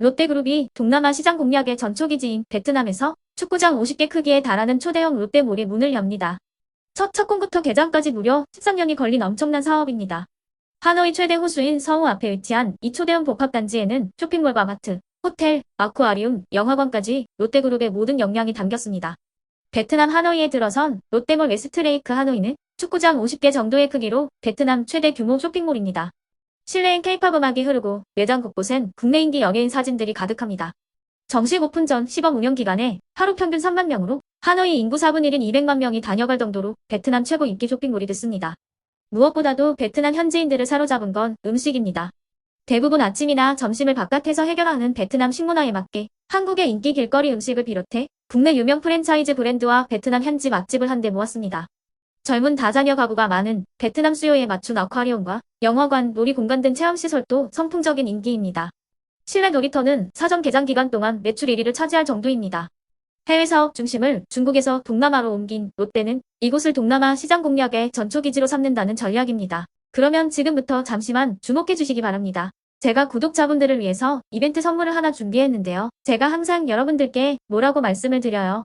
롯데그룹이 동남아 시장 공략의 전초기지인 베트남에서 축구장 50개 크기에 달하는 초대형 롯데몰이 문을 엽니다. 첫 착공부터 개장까지 무려 13년이 걸린 엄청난 사업입니다. 하노이 최대 호수인 서우 앞에 위치한 이 초대형 복합단지에는 쇼핑몰과 마트, 호텔, 아쿠아리움, 영화관까지 롯데그룹의 모든 역량이 담겼습니다. 베트남 하노이에 들어선 롯데몰 웨스트레이크 하노이는 축구장 50개 정도의 크기로 베트남 최대 규모 쇼핑몰입니다. 실내엔 케이팝 음악이 흐르고 매장 곳곳엔 국내 인기 연예인 사진들이 가득합니다. 정식 오픈 전 시범 운영 기간에 하루 평균 3만 명으로 하노이 인구 4분 1인 200만 명이 다녀갈 정도로 베트남 최고 인기 쇼핑몰이 됐습니다. 무엇보다도 베트남 현지인들을 사로잡은 건 음식입니다. 대부분 아침이나 점심을 바깥에서 해결하는 베트남 식문화에 맞게 한국의 인기 길거리 음식을 비롯해 국내 유명 프랜차이즈 브랜드와 베트남 현지 맛집을 한데 모았습니다. 젊은 다자녀 가구가 많은 베트남 수요에 맞춘 아쿠아리움과 영화관, 놀이 공간 등 체험시설도 선풍적인 인기입니다. 실내 놀이터는 사전 개장 기간 동안 매출 1위를 차지할 정도입니다. 해외 사업 중심을 중국에서 동남아로 옮긴 롯데는 이곳을 동남아 시장 공략의 전초기지로 삼는다는 전략입니다. 그러면 지금부터 잠시만 주목해 주시기 바랍니다. 제가 구독자분들을 위해서 이벤트 선물을 하나 준비했는데요. 제가 항상 여러분들께 뭐라고 말씀을 드려요.